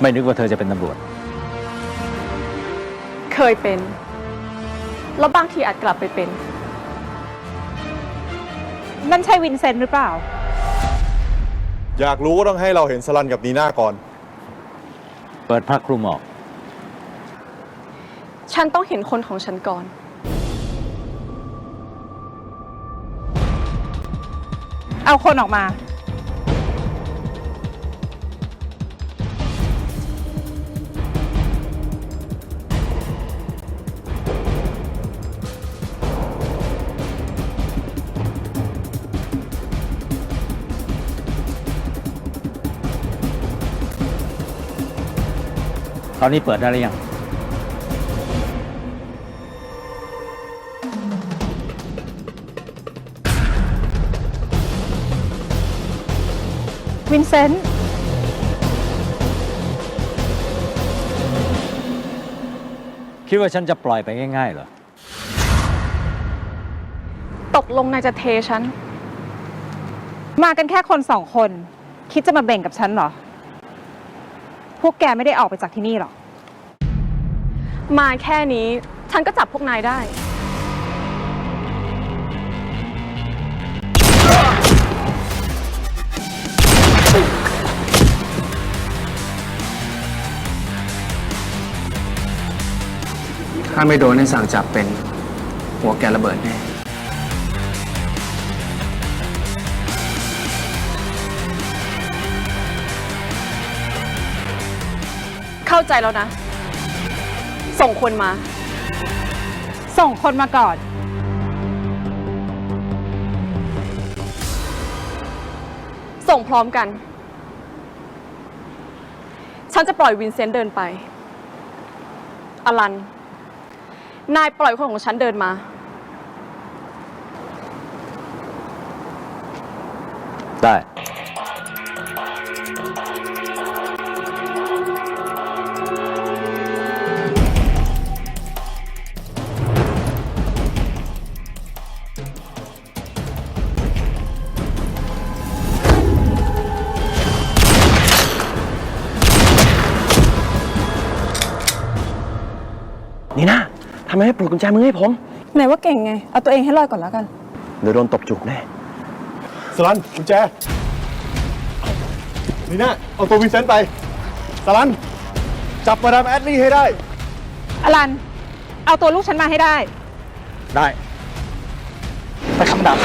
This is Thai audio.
ไม่นึกว่าเธอจะเป็นตำรวจ เคยเป็น แล้วบางทีอาจกลับไปเป็น นั่นใช่วินเซนต์หรือเปล่า อยากรู้ก็ต้องให้เราเห็นสลันกับนีน่าก่อน เปิดผ้าคลุมออก ฉันต้องเห็นคนของฉันก่อน เอาคนออกมา ตอนนี้เปิดได้หรือยังวินเซนต์คิดว่าฉันจะปล่อยไปง่ายๆเหรอ ตกลงนายจะเทฉัน มากันแค่คนสองคน คิดจะมาแบ่งกับฉันเหรอ พวกแกไม่ได้ออกไปจากที่นี่หรอก มาแค่นี้ ฉันก็จับพวกนายได้ ถ้าไม่โดนให้สั่งจับเป็น หัวแกระเบิดแน่ เข้าใจแล้วนะ ส่งคนมา ส่งคนมาก่อน ส่งพร้อมกัน ฉันจะปล่อยวินเซนต์เดินไป อลัน นายปล่อยคนของฉันเดินมา ได้ นี่นะทำไมไม่ปลดกุญแจมือให้ผม ไหนว่าเก่งไง เอาตัวเองให้รอดก่อนแล้วกัน เดี๋ยวโดนตบจุกแน่ สลันกุญแจนีน่าเอาตัววินเซนต์ไป สลัน จับมาดามแอดลี่ให้ได้ อลัน เอาตัวลูกฉันมาให้ได้ ได้ ไปคำดับ